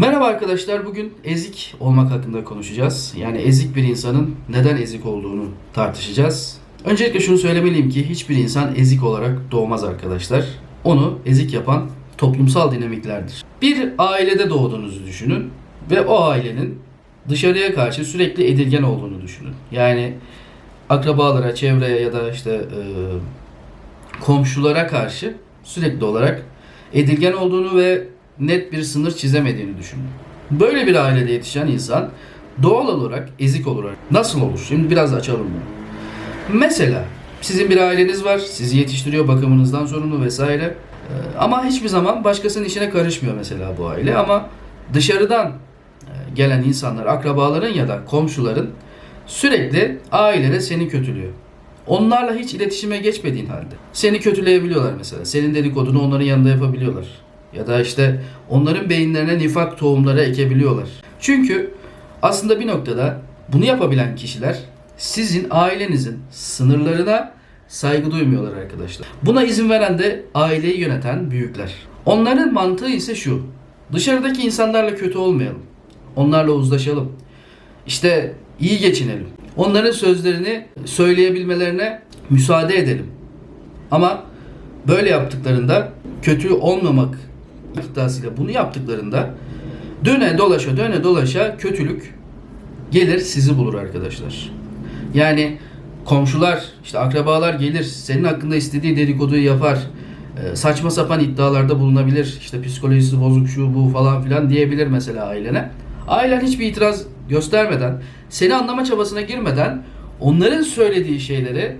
Merhaba arkadaşlar. Bugün ezik olmak hakkında konuşacağız. Yani ezik bir insanın neden ezik olduğunu tartışacağız. Öncelikle şunu söylemeliyim ki hiçbir insan ezik olarak doğmaz arkadaşlar. Onu ezik yapan toplumsal dinamiklerdir. Bir ailede doğduğunuzu düşünün ve o ailenin dışarıya karşı sürekli edilgen olduğunu düşünün. Yani akrabalara, çevreye ya da işte e, komşulara karşı sürekli olarak edilgen olduğunu ve net bir sınır çizemediğini düşünün. Böyle bir ailede yetişen insan doğal olarak ezik olur. Nasıl olur? Şimdi biraz açalım bunu. Mesela sizin bir aileniz var, sizi yetiştiriyor, bakımınızdan sorumlu vesaire. Ee, Ama hiçbir zaman başkasının işine karışmıyor mesela bu aile. Ama dışarıdan e, gelen insanlar, akrabaların ya da komşuların sürekli ailede seni kötülüyor. Onlarla hiç iletişime geçmediğin halde seni kötüleyebiliyorlar mesela. Senin dedikodunu onların yanında yapabiliyorlar. Ya da işte onların beyinlerine nifak tohumları ekebiliyorlar. Çünkü aslında bir noktada bunu yapabilen kişiler sizin ailenizin sınırlarına saygı duymuyorlar arkadaşlar. Buna izin veren de aileyi yöneten büyükler. Onların mantığı ise şu. Dışarıdaki insanlarla kötü olmayalım. Onlarla uzlaşalım. İşte iyi geçinelim. Onların sözlerini söyleyebilmelerine müsaade edelim. Ama böyle yaptıklarında kötü olmamak iddiasıyla bunu yaptıklarında döne dolaşa döne dolaşa kötülük gelir sizi bulur arkadaşlar. Yani komşular, işte akrabalar gelir, senin hakkında istediği dedikoduyu yapar. Ee, saçma sapan iddialarda bulunabilir. İşte psikolojisi bozuk şu bu falan filan diyebilir mesela ailene. Ailen hiçbir itiraz göstermeden, seni anlama çabasına girmeden onların söylediği şeyleri e,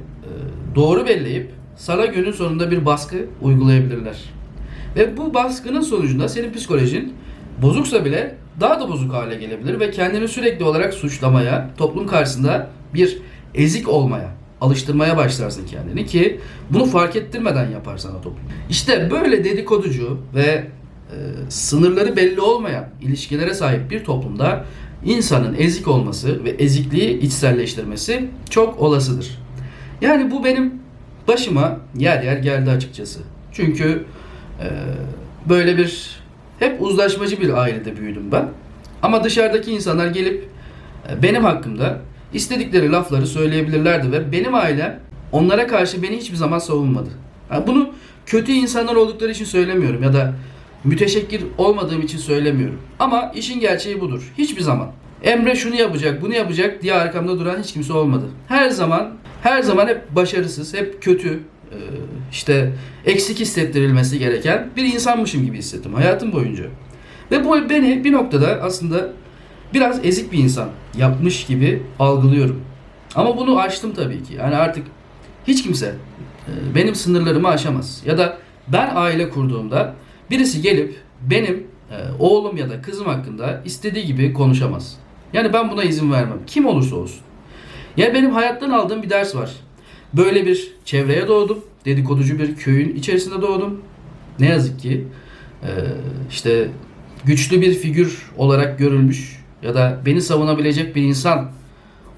doğru belleyip sana günün sonunda bir baskı uygulayabilirler. Ve bu baskının sonucunda senin psikolojin bozuksa bile daha da bozuk hale gelebilir ve kendini sürekli olarak suçlamaya, toplum karşısında bir ezik olmaya, alıştırmaya başlarsın kendini ki bunu fark ettirmeden yapar sana toplum. İşte böyle dedikoducu ve e, sınırları belli olmayan ilişkilere sahip bir toplumda insanın ezik olması ve ezikliği içselleştirmesi çok olasıdır. Yani bu benim başıma yer yer geldi açıkçası. Çünkü böyle bir hep uzlaşmacı bir ailede büyüdüm ben. Ama dışarıdaki insanlar gelip e, benim hakkımda istedikleri lafları söyleyebilirlerdi ve benim ailem onlara karşı beni hiçbir zaman savunmadı. Yani bunu kötü insanlar oldukları için söylemiyorum ya da müteşekkir olmadığım için söylemiyorum. Ama işin gerçeği budur. Hiçbir zaman Emre şunu yapacak, bunu yapacak diye arkamda duran hiç kimse olmadı. Her zaman her zaman hep başarısız, hep kötü, işte eksik hissettirilmesi gereken bir insanmışım gibi hissettim hayatım boyunca. Ve bu beni bir noktada aslında biraz ezik bir insan yapmış gibi algılıyorum. Ama bunu aştım tabii ki. Yani artık hiç kimse e, benim sınırlarımı aşamaz. Ya da ben aile kurduğumda birisi gelip benim e, oğlum ya da kızım hakkında istediği gibi konuşamaz. Yani ben buna izin vermem. Kim olursa olsun. Yani benim hayattan aldığım bir ders var. Böyle bir çevreye doğdum. Dedikoducu bir köyün içerisinde doğdum. Ne yazık ki e, işte güçlü bir figür olarak görülmüş ya da beni savunabilecek bir insan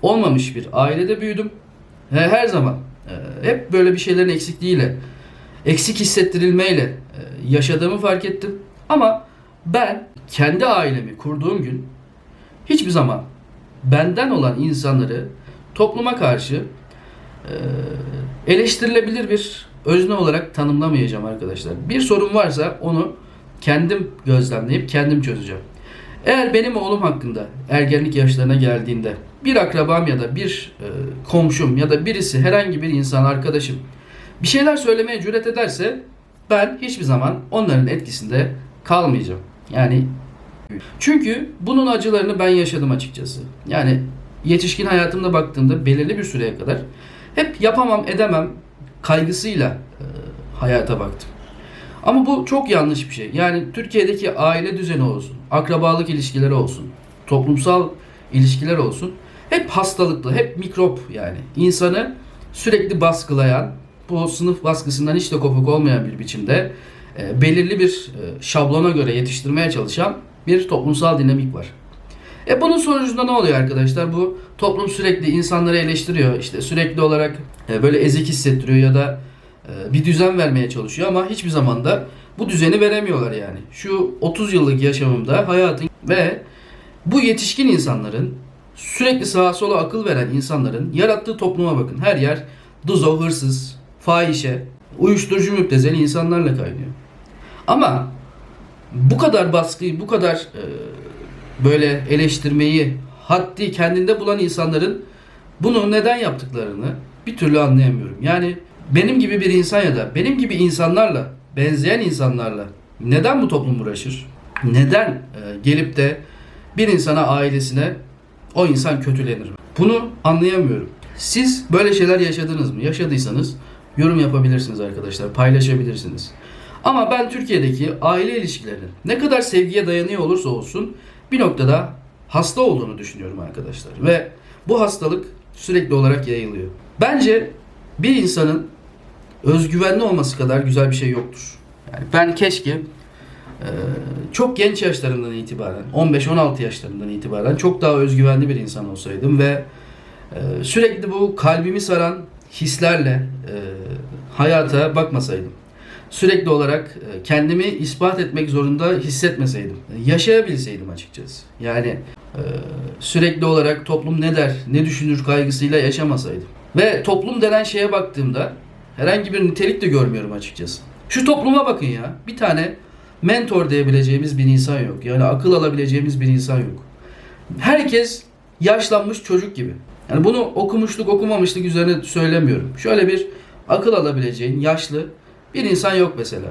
olmamış bir ailede büyüdüm. Her zaman e, hep böyle bir şeylerin eksikliğiyle, eksik hissettirilmeyle e, yaşadığımı fark ettim. Ama ben kendi ailemi kurduğum gün hiçbir zaman benden olan insanları topluma karşı eleştirilebilir bir özne olarak tanımlamayacağım arkadaşlar. Bir sorun varsa onu kendim gözlemleyip kendim çözeceğim. Eğer benim oğlum hakkında ergenlik yaşlarına geldiğinde bir akrabam ya da bir e, komşum ya da birisi herhangi bir insan arkadaşım bir şeyler söylemeye cüret ederse ben hiçbir zaman onların etkisinde kalmayacağım. Yani çünkü bunun acılarını ben yaşadım açıkçası. Yani yetişkin hayatımda baktığımda belirli bir süreye kadar hep yapamam edemem kaygısıyla e, hayata baktım. Ama bu çok yanlış bir şey. Yani Türkiye'deki aile düzeni olsun, akrabalık ilişkileri olsun, toplumsal ilişkiler olsun hep hastalıklı, hep mikrop yani. İnsanı sürekli baskılayan, bu sınıf baskısından hiç de kopuk olmayan bir biçimde e, belirli bir e, şablona göre yetiştirmeye çalışan bir toplumsal dinamik var. E bunun sonucunda ne oluyor arkadaşlar? Bu toplum sürekli insanları eleştiriyor. İşte sürekli olarak e, böyle ezik hissettiriyor ya da e, bir düzen vermeye çalışıyor ama hiçbir zaman da bu düzeni veremiyorlar yani. Şu 30 yıllık yaşamımda hayatın ve bu yetişkin insanların sürekli sağa sola akıl veren insanların yarattığı topluma bakın. Her yer duzo, hırsız, fahişe, uyuşturucu müptezeli insanlarla kaynıyor. Ama bu kadar baskıyı, bu kadar e, böyle eleştirmeyi haddi kendinde bulan insanların bunu neden yaptıklarını bir türlü anlayamıyorum. Yani benim gibi bir insan ya da benim gibi insanlarla, benzeyen insanlarla neden bu toplum uğraşır? Neden e, gelip de bir insana, ailesine o insan kötülenir? Bunu anlayamıyorum. Siz böyle şeyler yaşadınız mı? Yaşadıysanız yorum yapabilirsiniz arkadaşlar, paylaşabilirsiniz. Ama ben Türkiye'deki aile ilişkilerinin ne kadar sevgiye dayanıyor olursa olsun bir noktada hasta olduğunu düşünüyorum arkadaşlar. Ve bu hastalık sürekli olarak yayılıyor. Bence bir insanın özgüvenli olması kadar güzel bir şey yoktur. Yani ben keşke e, çok genç yaşlarımdan itibaren, 15-16 yaşlarımdan itibaren çok daha özgüvenli bir insan olsaydım ve e, sürekli bu kalbimi saran hislerle e, hayata bakmasaydım. Sürekli olarak e, kendimi ispat etmek zorunda hissetmeseydim. Yaşayabilseydim açıkçası. Yani e, sürekli olarak toplum ne der, ne düşünür kaygısıyla yaşamasaydım. Ve toplum denen şeye baktığımda herhangi bir nitelik de görmüyorum açıkçası. Şu topluma bakın ya. Bir tane mentor diyebileceğimiz bir insan yok. Yani akıl alabileceğimiz bir insan yok. Herkes yaşlanmış çocuk gibi. Yani bunu okumuşluk okumamışlık üzerine söylemiyorum. Şöyle bir akıl alabileceğin yaşlı bir insan yok mesela.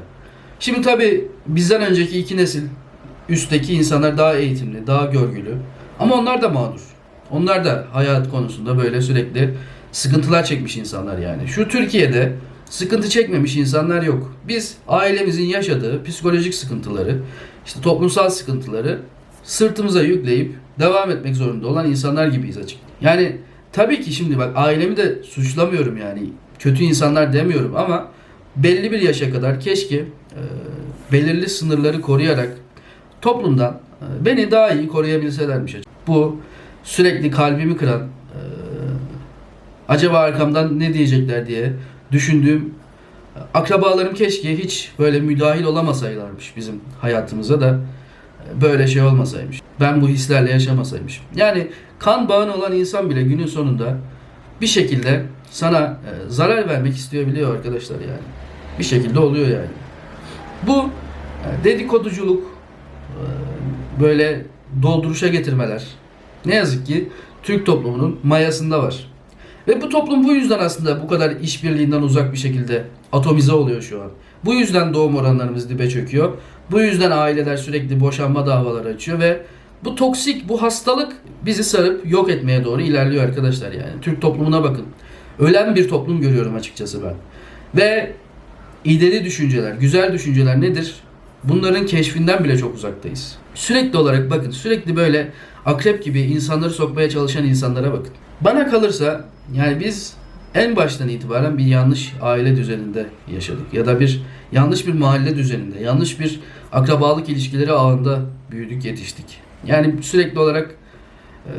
Şimdi tabi bizden önceki iki nesil üstteki insanlar daha eğitimli, daha görgülü. Ama onlar da mağdur. Onlar da hayat konusunda böyle sürekli sıkıntılar çekmiş insanlar yani. Şu Türkiye'de sıkıntı çekmemiş insanlar yok. Biz ailemizin yaşadığı psikolojik sıkıntıları, işte toplumsal sıkıntıları sırtımıza yükleyip devam etmek zorunda olan insanlar gibiyiz açık. Yani tabii ki şimdi bak ailemi de suçlamıyorum yani. Kötü insanlar demiyorum ama belli bir yaşa kadar keşke e, belirli sınırları koruyarak toplumdan e, beni daha iyi koruyabilselermiş. Bu sürekli kalbimi kıran e, acaba arkamdan ne diyecekler diye düşündüğüm akrabalarım keşke hiç böyle müdahil olamasaylarmış bizim hayatımıza da e, böyle şey olmasaymış. Ben bu hislerle yaşamasaymışım. Yani kan bağın olan insan bile günün sonunda bir şekilde sana e, zarar vermek istiyor biliyor arkadaşlar yani. Bir şekilde oluyor yani. Bu e, dedikoduculuk, e, böyle dolduruşa getirmeler ne yazık ki Türk toplumunun mayasında var. Ve bu toplum bu yüzden aslında bu kadar işbirliğinden uzak bir şekilde atomize oluyor şu an. Bu yüzden doğum oranlarımız dibe çöküyor. Bu yüzden aileler sürekli boşanma davaları açıyor ve bu toksik, bu hastalık bizi sarıp yok etmeye doğru ilerliyor arkadaşlar yani. Türk toplumuna bakın. Ölen bir toplum görüyorum açıkçası ben. Ve ileri düşünceler, güzel düşünceler nedir? Bunların keşfinden bile çok uzaktayız. Sürekli olarak bakın, sürekli böyle akrep gibi insanları sokmaya çalışan insanlara bakın. Bana kalırsa yani biz en baştan itibaren bir yanlış aile düzeninde yaşadık ya da bir yanlış bir mahalle düzeninde, yanlış bir akrabalık ilişkileri ağında büyüdük, yetiştik. Yani sürekli olarak e,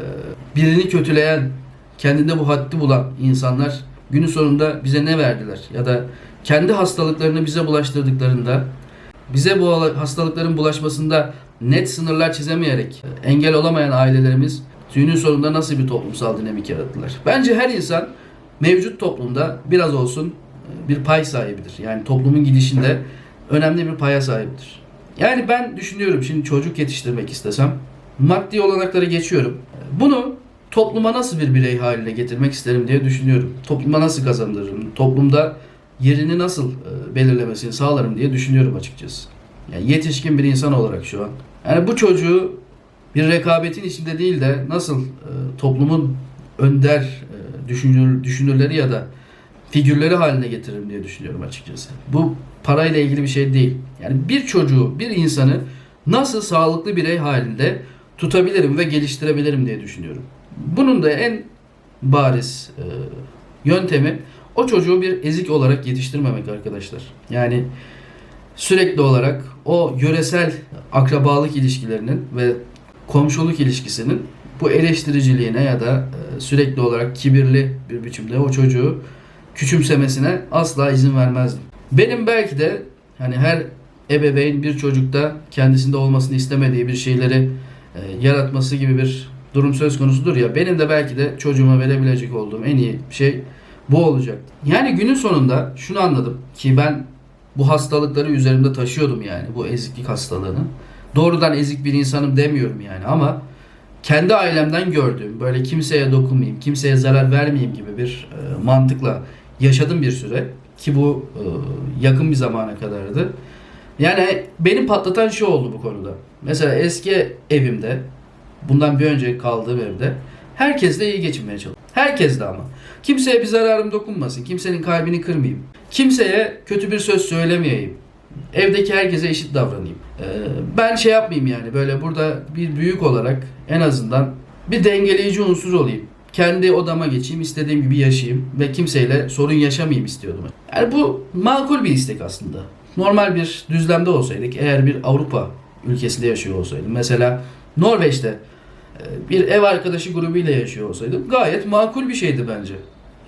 birini kötüleyen, kendinde bu haddi bulan insanlar günün sonunda bize ne verdiler? Ya da kendi hastalıklarını bize bulaştırdıklarında bize bu hastalıkların bulaşmasında net sınırlar çizemeyerek e, engel olamayan ailelerimiz günün sonunda nasıl bir toplumsal dinamik yarattılar? Bence her insan mevcut toplumda biraz olsun e, bir pay sahibidir. Yani toplumun gidişinde önemli bir paya sahiptir. Yani ben düşünüyorum şimdi çocuk yetiştirmek istesem maddi olanakları geçiyorum. Bunu topluma nasıl bir birey haline getirmek isterim diye düşünüyorum. Topluma nasıl kazandırırım? Toplumda yerini nasıl e, belirlemesini sağlarım diye düşünüyorum açıkçası. Yani yetişkin bir insan olarak şu an. Yani bu çocuğu bir rekabetin içinde değil de nasıl e, toplumun önder e, düşünür, düşünürleri ya da figürleri haline getiririm diye düşünüyorum açıkçası. Bu parayla ilgili bir şey değil. Yani bir çocuğu, bir insanı nasıl sağlıklı birey halinde tutabilirim ve geliştirebilirim diye düşünüyorum. Bunun da en bariz e, yöntemi o çocuğu bir ezik olarak yetiştirmemek arkadaşlar. Yani sürekli olarak o yöresel akrabalık ilişkilerinin ve komşuluk ilişkisinin bu eleştiriciliğine ya da e, sürekli olarak kibirli bir biçimde o çocuğu küçümsemesine asla izin vermezdim. Benim belki de hani her ebeveyn bir çocukta kendisinde olmasını istemediği bir şeyleri e, yaratması gibi bir durum söz konusudur ya. Benim de belki de çocuğuma verebilecek olduğum en iyi şey bu olacak. Yani günün sonunda şunu anladım ki ben bu hastalıkları üzerimde taşıyordum yani bu eziklik hastalığını. Doğrudan ezik bir insanım demiyorum yani ama kendi ailemden gördüğüm böyle kimseye dokunmayayım, kimseye zarar vermeyeyim gibi bir e, mantıkla yaşadım bir süre ki bu e, yakın bir zamana kadardı. Yani beni patlatan şu oldu bu konuda. Mesela eski evimde, bundan bir önce kaldığım evde herkesle iyi geçinmeye çalıştım. Herkesle ama. Kimseye bir zararım dokunmasın, kimsenin kalbini kırmayayım. Kimseye kötü bir söz söylemeyeyim. Evdeki herkese eşit davranayım. Ee, ben şey yapmayayım yani böyle burada bir büyük olarak en azından bir dengeleyici unsur olayım. Kendi odama geçeyim, istediğim gibi yaşayayım ve kimseyle sorun yaşamayayım istiyordum. Yani bu makul bir istek aslında. Normal bir düzlemde olsaydık, eğer bir Avrupa ülkesinde yaşıyor olsaydım, mesela Norveç'te bir ev arkadaşı grubuyla yaşıyor olsaydım gayet makul bir şeydi bence.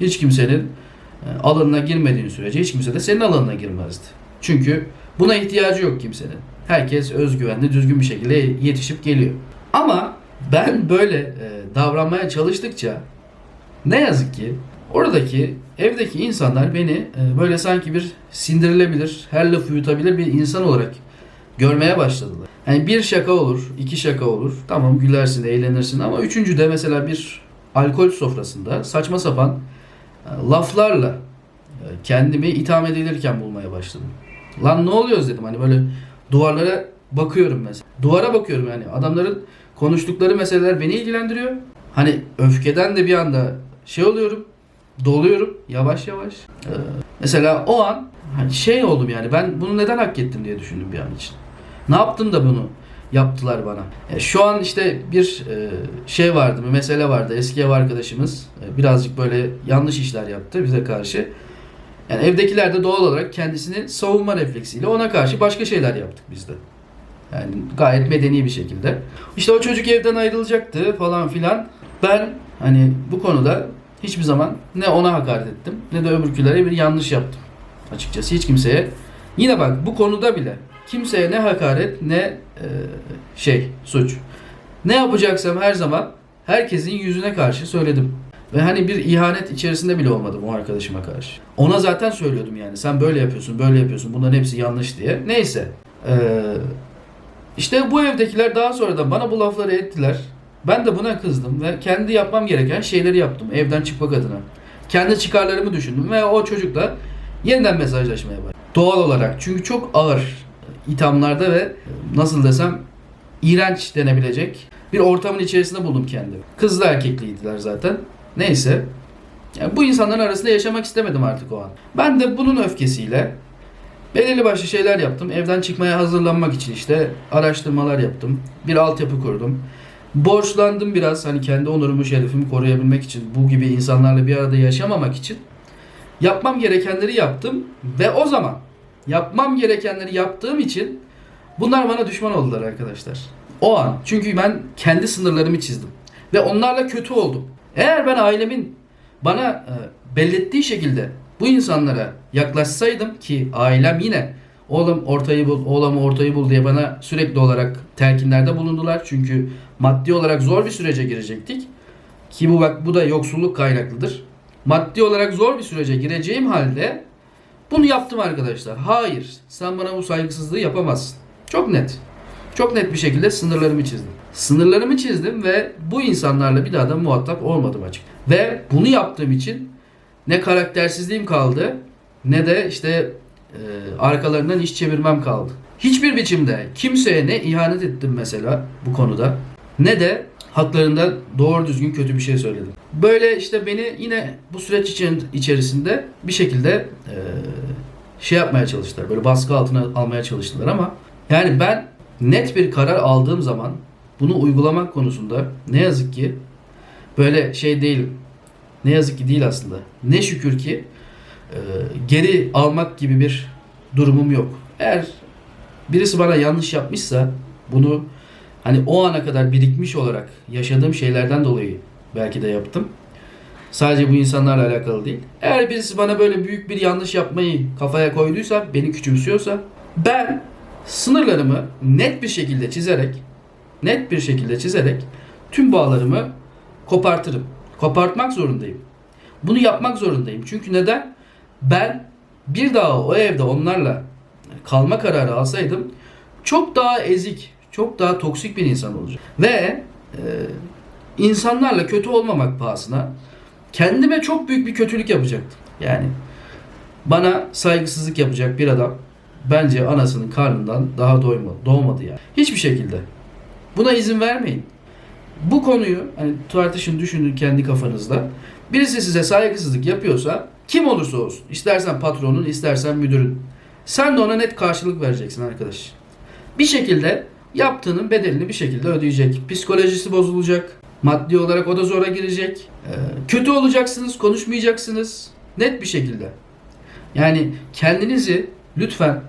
Hiç kimsenin e, alanına girmediğin sürece hiç kimse de senin alanına girmezdi. Çünkü buna ihtiyacı yok kimsenin. Herkes özgüvenli, düzgün bir şekilde yetişip geliyor. Ama ben böyle e, davranmaya çalıştıkça ne yazık ki oradaki evdeki insanlar beni e, böyle sanki bir sindirilebilir, her lafı yutabilir bir insan olarak görmeye başladılar. Yani bir şaka olur, iki şaka olur. Tamam gülersin, eğlenirsin ama üçüncü de mesela bir alkol sofrasında saçma sapan e, laflarla e, kendimi itham edilirken bulmaya başladım. Lan ne oluyoruz dedim hani böyle duvarlara bakıyorum mesela. Duvara bakıyorum yani adamların konuştukları meseleler beni ilgilendiriyor. Hani öfkeden de bir anda şey oluyorum, doluyorum yavaş yavaş. Ee, mesela o an hani şey oldum yani ben bunu neden hak ettim diye düşündüm bir an için. Ne yaptım da bunu yaptılar bana. E, şu an işte bir e, şey vardı, bir mesele vardı. Eski ev arkadaşımız e, birazcık böyle yanlış işler yaptı bize karşı. Yani evdekiler de doğal olarak kendisini savunma refleksiyle ona karşı başka şeyler yaptık biz de. Yani gayet medeni bir şekilde. İşte o çocuk evden ayrılacaktı falan filan. Ben hani bu konuda hiçbir zaman ne ona hakaret ettim ne de öbürkülere bir yanlış yaptım. Açıkçası hiç kimseye. Yine bak bu konuda bile kimseye ne hakaret ne e, şey suç. Ne yapacaksam her zaman herkesin yüzüne karşı söyledim. Ve hani bir ihanet içerisinde bile olmadım o arkadaşıma karşı. Ona zaten söylüyordum yani sen böyle yapıyorsun böyle yapıyorsun bunların hepsi yanlış diye. Neyse. Ee, işte bu evdekiler daha sonra da bana bu lafları ettiler. Ben de buna kızdım ve kendi yapmam gereken şeyleri yaptım evden çıkmak adına. Kendi çıkarlarımı düşündüm ve o çocukla yeniden mesajlaşmaya başladım. Doğal olarak çünkü çok ağır ithamlarda ve nasıl desem iğrenç denebilecek bir ortamın içerisinde buldum kendimi. Kızlı erkekliydiler zaten. Neyse. Yani bu insanların arasında yaşamak istemedim artık o an. Ben de bunun öfkesiyle belirli başlı şeyler yaptım. Evden çıkmaya hazırlanmak için işte araştırmalar yaptım. Bir altyapı kurdum. Borçlandım biraz hani kendi onurumu, şerefimi koruyabilmek için, bu gibi insanlarla bir arada yaşamamak için. Yapmam gerekenleri yaptım ve o zaman yapmam gerekenleri yaptığım için bunlar bana düşman oldular arkadaşlar. O an. Çünkü ben kendi sınırlarımı çizdim. Ve onlarla kötü oldum. Eğer ben ailemin bana e, bellettiği şekilde bu insanlara yaklaşsaydım ki ailem yine oğlum ortayı bul, oğlum ortayı bul diye bana sürekli olarak telkinlerde bulundular. Çünkü maddi olarak zor bir sürece girecektik. Ki bu bak bu da yoksulluk kaynaklıdır. Maddi olarak zor bir sürece gireceğim halde bunu yaptım arkadaşlar. Hayır, sen bana bu saygısızlığı yapamazsın. Çok net. Çok net bir şekilde sınırlarımı çizdim. Sınırlarımı çizdim ve bu insanlarla bir daha da muhatap olmadım açık. Ve bunu yaptığım için ne karaktersizliğim kaldı ne de işte e, arkalarından iş çevirmem kaldı. Hiçbir biçimde kimseye ne ihanet ettim mesela bu konuda ne de haklarında doğru düzgün kötü bir şey söyledim. Böyle işte beni yine bu süreç için- içerisinde bir şekilde e, şey yapmaya çalıştılar. Böyle baskı altına almaya çalıştılar ama yani ben net bir karar aldığım zaman bunu uygulamak konusunda ne yazık ki böyle şey değilim. Ne yazık ki değil aslında. Ne şükür ki e, geri almak gibi bir durumum yok. Eğer birisi bana yanlış yapmışsa bunu hani o ana kadar birikmiş olarak yaşadığım şeylerden dolayı belki de yaptım. Sadece bu insanlarla alakalı değil. Eğer birisi bana böyle büyük bir yanlış yapmayı kafaya koyduysa, beni küçümsüyorsa ben Sınırlarımı net bir şekilde çizerek, net bir şekilde çizerek tüm bağlarımı kopartırım. Kopartmak zorundayım. Bunu yapmak zorundayım. Çünkü neden? Ben bir daha o evde onlarla kalma kararı alsaydım çok daha ezik, çok daha toksik bir insan olacak. Ve e, insanlarla kötü olmamak pahasına kendime çok büyük bir kötülük yapacaktım. Yani bana saygısızlık yapacak bir adam bence anasının karnından daha doymadı, doğmadı yani. Hiçbir şekilde. Buna izin vermeyin. Bu konuyu hani tartışın düşünün kendi kafanızda. Birisi size saygısızlık yapıyorsa kim olursa olsun. istersen patronun, istersen müdürün. Sen de ona net karşılık vereceksin arkadaş. Bir şekilde yaptığının bedelini bir şekilde ödeyecek. Psikolojisi bozulacak. Maddi olarak o da zora girecek. Ee, kötü olacaksınız, konuşmayacaksınız. Net bir şekilde. Yani kendinizi lütfen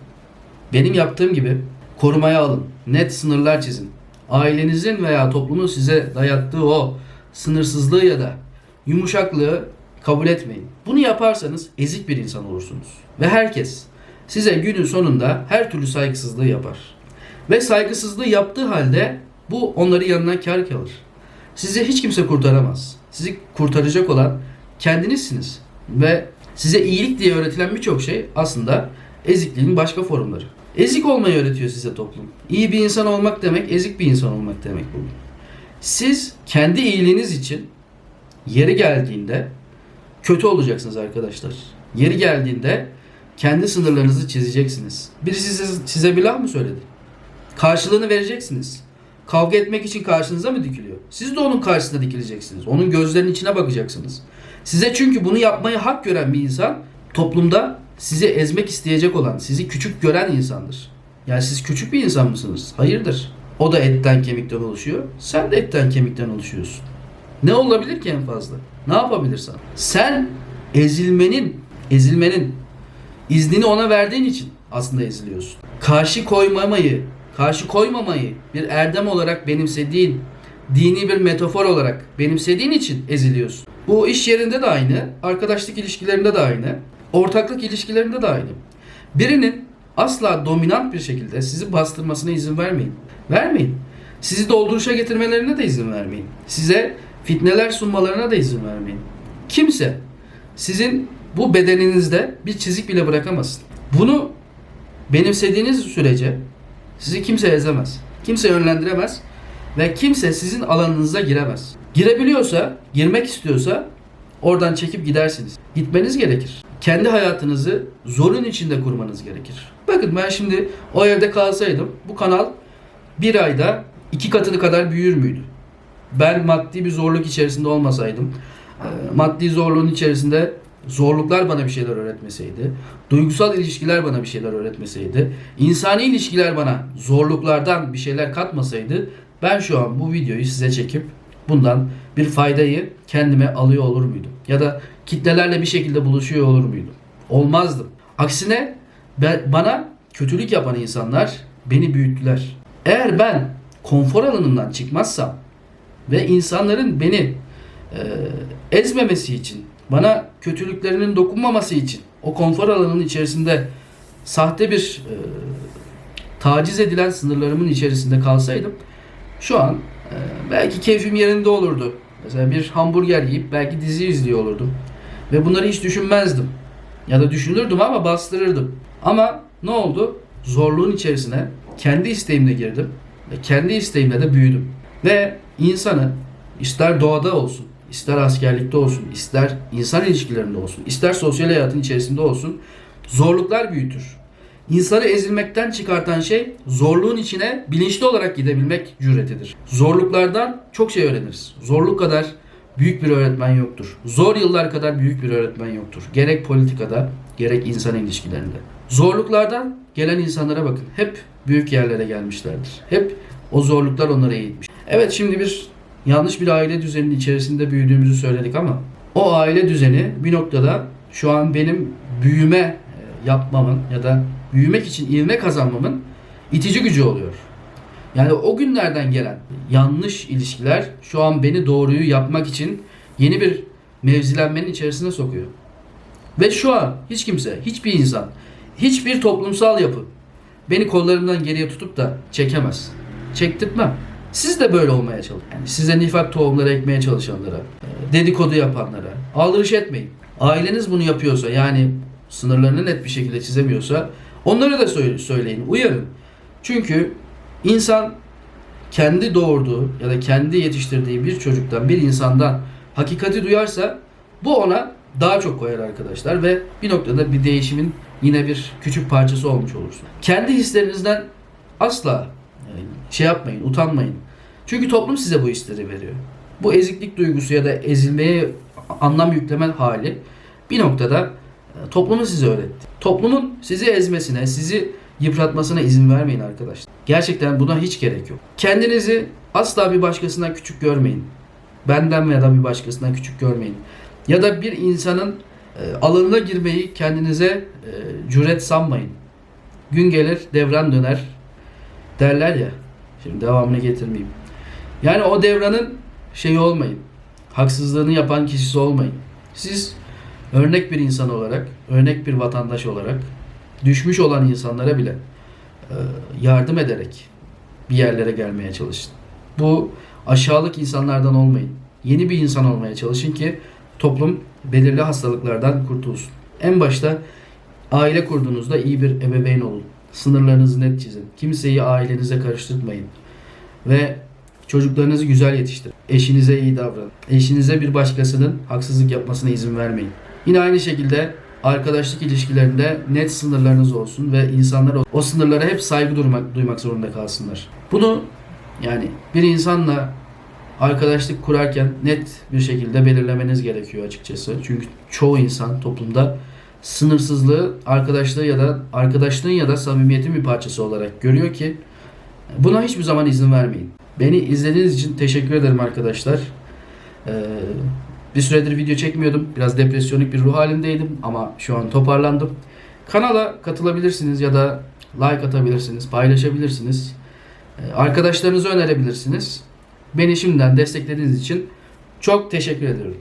benim yaptığım gibi korumaya alın. Net sınırlar çizin. Ailenizin veya toplumun size dayattığı o sınırsızlığı ya da yumuşaklığı kabul etmeyin. Bunu yaparsanız ezik bir insan olursunuz. Ve herkes size günün sonunda her türlü saygısızlığı yapar. Ve saygısızlığı yaptığı halde bu onları yanına kar kalır. Sizi hiç kimse kurtaramaz. Sizi kurtaracak olan kendinizsiniz. Ve size iyilik diye öğretilen birçok şey aslında ezikliğin başka formları. Ezik olmayı öğretiyor size toplum. İyi bir insan olmak demek, ezik bir insan olmak demek bu. Siz kendi iyiliğiniz için yeri geldiğinde kötü olacaksınız arkadaşlar. Yeri geldiğinde kendi sınırlarınızı çizeceksiniz. Birisi size, size bir laf mı söyledi? Karşılığını vereceksiniz. Kavga etmek için karşınıza mı dikiliyor? Siz de onun karşısına dikileceksiniz. Onun gözlerinin içine bakacaksınız. Size çünkü bunu yapmayı hak gören bir insan toplumda sizi ezmek isteyecek olan, sizi küçük gören insandır. Yani siz küçük bir insan mısınız? Hayırdır. O da etten kemikten oluşuyor. Sen de etten kemikten oluşuyorsun. Ne olabilir ki en fazla? Ne yapabilirsen? Sen ezilmenin, ezilmenin iznini ona verdiğin için aslında eziliyorsun. Karşı koymamayı, karşı koymamayı bir erdem olarak benimsediğin, dini bir metafor olarak benimsediğin için eziliyorsun. Bu iş yerinde de aynı, arkadaşlık ilişkilerinde de aynı, ortaklık ilişkilerinde de aynı. Birinin asla dominant bir şekilde sizi bastırmasına izin vermeyin. Vermeyin. Sizi dolduruşa getirmelerine de izin vermeyin. Size fitneler sunmalarına da izin vermeyin. Kimse sizin bu bedeninizde bir çizik bile bırakamaz. Bunu benimsediğiniz sürece sizi kimse ezemez. Kimse yönlendiremez ve kimse sizin alanınıza giremez. Girebiliyorsa, girmek istiyorsa oradan çekip gidersiniz. Gitmeniz gerekir. Kendi hayatınızı zorun içinde kurmanız gerekir. Bakın ben şimdi o evde kalsaydım bu kanal bir ayda iki katını kadar büyür müydü? Ben maddi bir zorluk içerisinde olmasaydım, e, maddi zorluğun içerisinde zorluklar bana bir şeyler öğretmeseydi, duygusal ilişkiler bana bir şeyler öğretmeseydi, insani ilişkiler bana zorluklardan bir şeyler katmasaydı, ben şu an bu videoyu size çekip bundan bir faydayı kendime alıyor olur muydum? Ya da kitlelerle bir şekilde buluşuyor olur muydum? Olmazdım. Aksine ben, bana kötülük yapan insanlar beni büyüttüler. Eğer ben konfor alanımdan çıkmazsam ve insanların beni e, ezmemesi için, bana kötülüklerinin dokunmaması için o konfor alanının içerisinde sahte bir e, taciz edilen sınırlarımın içerisinde kalsaydım şu an e, belki keyfim yerinde olurdu. Mesela bir hamburger yiyip belki dizi izliyor olurdum. Ve bunları hiç düşünmezdim. Ya da düşünürdüm ama bastırırdım. Ama ne oldu? Zorluğun içerisine kendi isteğimle girdim. Ve kendi isteğimle de büyüdüm. Ve insanı ister doğada olsun, ister askerlikte olsun, ister insan ilişkilerinde olsun, ister sosyal hayatın içerisinde olsun zorluklar büyütür. İnsanı ezilmekten çıkartan şey zorluğun içine bilinçli olarak gidebilmek cüretidir. Zorluklardan çok şey öğreniriz. Zorluk kadar büyük bir öğretmen yoktur. Zor yıllar kadar büyük bir öğretmen yoktur. Gerek politikada, gerek insan ilişkilerinde. Zorluklardan gelen insanlara bakın. Hep büyük yerlere gelmişlerdir. Hep o zorluklar onları eğitmiş. Evet şimdi bir yanlış bir aile düzeninin içerisinde büyüdüğümüzü söyledik ama o aile düzeni bir noktada şu an benim büyüme e, yapmamın ya da büyümek için ivme kazanmamın itici gücü oluyor. Yani o günlerden gelen yanlış ilişkiler şu an beni doğruyu yapmak için yeni bir mevzilenmenin içerisine sokuyor. Ve şu an hiç kimse, hiçbir insan, hiçbir toplumsal yapı beni kollarımdan geriye tutup da çekemez. Çektirtmem. Siz de böyle olmaya çalışın. Yani size nifak tohumları ekmeye çalışanlara, e, dedikodu yapanlara aldırış etmeyin. Aileniz bunu yapıyorsa yani sınırlarını net bir şekilde çizemiyorsa onlara da söyle- söyleyin, uyarın. Çünkü insan kendi doğurduğu ya da kendi yetiştirdiği bir çocuktan, bir insandan hakikati duyarsa bu ona daha çok koyar arkadaşlar ve bir noktada bir değişimin yine bir küçük parçası olmuş olursun. Kendi hislerinizden asla şey yapmayın, utanmayın. Çünkü toplum size bu hisleri veriyor. Bu eziklik duygusu ya da ezilmeye anlam yükleme hali bir noktada e, toplumun size öğretti. Toplumun sizi ezmesine, sizi yıpratmasına izin vermeyin arkadaşlar. Gerçekten buna hiç gerek yok. Kendinizi asla bir başkasından küçük görmeyin. Benden ya da bir başkasından küçük görmeyin. Ya da bir insanın e, alanına girmeyi kendinize e, cüret sanmayın. Gün gelir devran döner derler ya. Şimdi devamını getirmeyeyim. Yani o devranın şeyi olmayın. Haksızlığını yapan kişisi olmayın. Siz örnek bir insan olarak, örnek bir vatandaş olarak düşmüş olan insanlara bile e, yardım ederek bir yerlere gelmeye çalışın. Bu aşağılık insanlardan olmayın. Yeni bir insan olmaya çalışın ki toplum belirli hastalıklardan kurtulsun. En başta aile kurduğunuzda iyi bir ebeveyn olun. Sınırlarınızı net çizin. Kimseyi ailenize karıştırmayın. Ve çocuklarınızı güzel yetiştirin. Eşinize iyi davranın. Eşinize bir başkasının haksızlık yapmasına izin vermeyin. Yine aynı şekilde arkadaşlık ilişkilerinde net sınırlarınız olsun ve insanlar o- sınırlara hep saygı duymak, duymak zorunda kalsınlar. Bunu yani bir insanla arkadaşlık kurarken net bir şekilde belirlemeniz gerekiyor açıkçası. Çünkü çoğu insan toplumda sınırsızlığı arkadaşlığı ya da arkadaşlığın ya da samimiyetin bir parçası olarak görüyor ki buna hiçbir zaman izin vermeyin. Beni izlediğiniz için teşekkür ederim arkadaşlar. Ee, bir süredir video çekmiyordum. Biraz depresyonik bir ruh halindeydim ama şu an toparlandım. Kanala katılabilirsiniz ya da like atabilirsiniz, paylaşabilirsiniz. Ee, Arkadaşlarınızı önerebilirsiniz. Beni şimdiden desteklediğiniz için çok teşekkür ediyorum.